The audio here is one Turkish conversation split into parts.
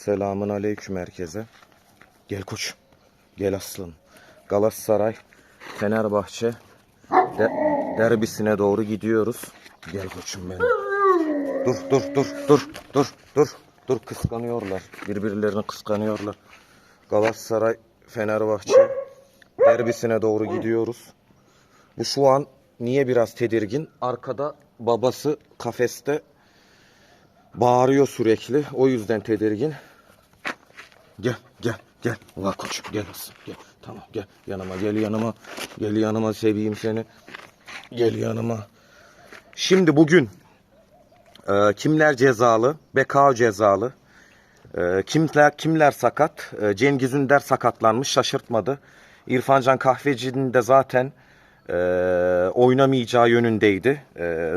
Selamun aleyküm herkese. Gel koç. Gel aslanım. Galatasaray, Fenerbahçe de- derbisine doğru gidiyoruz. Gel koçum benim. Dur dur dur dur dur dur. Dur kıskanıyorlar. Birbirlerini kıskanıyorlar. Galatasaray, Fenerbahçe derbisine doğru gidiyoruz. Bu şu an niye biraz tedirgin? Arkada babası kafeste bağırıyor sürekli. O yüzden tedirgin. Gel gel gel. Ulan koçum gel asıl gel. Tamam gel yanıma gel yanıma. Gel yanıma seveyim seni. Gel yanıma. Şimdi bugün e, kimler cezalı? Bekao cezalı. E, kimler kimler sakat? E, Cengiz Ünder sakatlanmış şaşırtmadı. İrfancan Kahveci'nin de zaten e, oynamayacağı yönündeydi. E,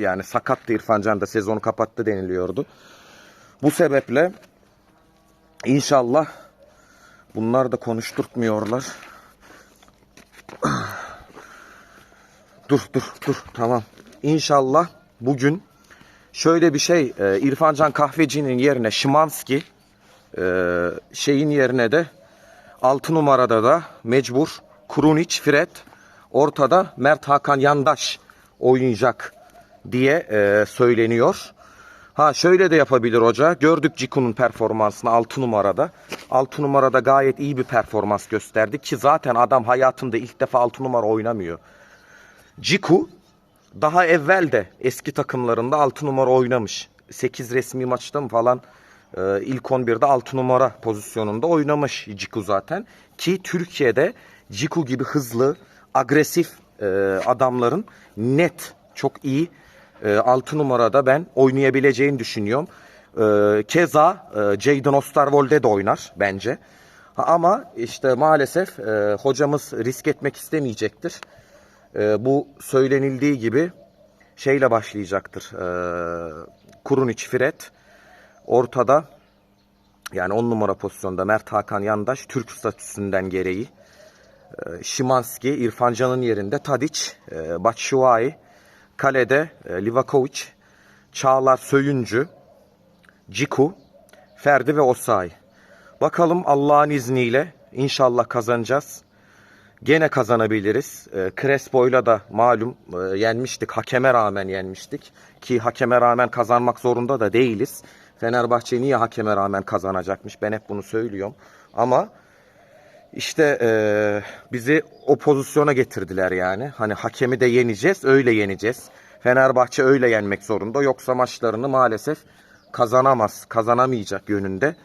yani sakattı İrfancan da sezonu kapattı deniliyordu. Bu sebeple inşallah bunlar da konuşturtmuyorlar. Dur dur dur tamam. İnşallah bugün şöyle bir şey e, İrfancan Kahveci'nin yerine Şimanski e, şeyin yerine de 6 numarada da mecbur Krunic, Fred ortada Mert Hakan Yandaş oynayacak diye e, söyleniyor. Ha şöyle de yapabilir hoca. Gördük Ciku'nun performansını 6 numarada. 6 numarada gayet iyi bir performans gösterdi ki zaten adam hayatında ilk defa 6 numara oynamıyor. Ciku daha evvel de eski takımlarında 6 numara oynamış. 8 resmi maçta mı falan e, ilk 11'de 6 numara pozisyonunda oynamış Ciku zaten. Ki Türkiye'de Ciku gibi hızlı, agresif e, adamların net, çok iyi e, 6 numarada ben oynayabileceğini düşünüyorum. E, keza e, Jadon Osterwolde de oynar bence. Ha, ama işte maalesef e, hocamız risk etmek istemeyecektir. E, bu söylenildiği gibi şeyle başlayacaktır. E, Kurunic Fred ortada yani 10 numara pozisyonda Mert Hakan Yandaş Türk statüsünden gereği e, Şimanski İrfan Can'ın yerinde Tadic, e, Batshuayi kalede e, Livakovic, Çağlar Söyüncü, Ciku, Ferdi ve Osay. Bakalım Allah'ın izniyle inşallah kazanacağız. Gene kazanabiliriz. E, Crespo'yla da malum e, yenmiştik. Hakeme rağmen yenmiştik. Ki hakeme rağmen kazanmak zorunda da değiliz. Fenerbahçe niye hakeme rağmen kazanacakmış? Ben hep bunu söylüyorum. Ama işte e, bizi o pozisyona getirdiler yani. Hani hakemi de yeneceğiz, öyle yeneceğiz. Fenerbahçe öyle yenmek zorunda. Yoksa maçlarını maalesef kazanamaz, kazanamayacak yönünde.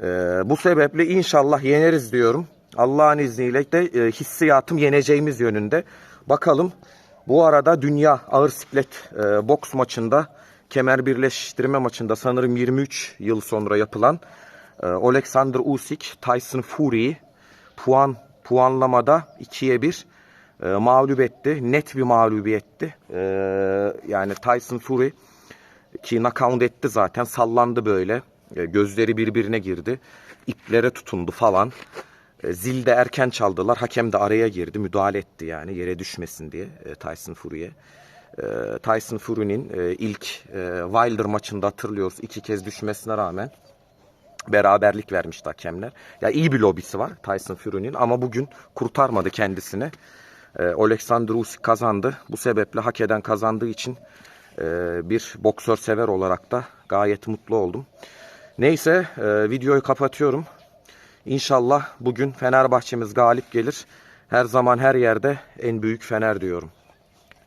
Ee, bu sebeple inşallah yeneriz diyorum. Allah'ın izniyle de e, hissiyatım yeneceğimiz yönünde. Bakalım bu arada dünya ağır siklet e, boks maçında kemer birleştirme maçında sanırım 23 yıl sonra yapılan e, Alexander Usyk Tyson Fury'yi puan puanlamada 2'ye 1 e, mağlup etti. Net bir mağlubiyetti. E, yani Tyson Fury ki knockout etti zaten sallandı böyle. E, Gözleri birbirine girdi. İplere tutundu falan. E, Zil de erken çaldılar. Hakem de araya girdi. Müdahale etti yani yere düşmesin diye e, Tyson Fury'e. E, Tyson Fury'nin e, ilk Wilder maçında hatırlıyoruz iki kez düşmesine rağmen beraberlik vermişti hakemler. Ya iyi bir lobisi var Tyson Fury'nin ama bugün kurtarmadı kendisini. E, Alexander Usyk kazandı. Bu sebeple hak eden kazandığı için e, bir boksör sever olarak da gayet mutlu oldum. Neyse e, videoyu kapatıyorum. İnşallah bugün Fenerbahçemiz galip gelir. Her zaman her yerde en büyük Fener diyorum.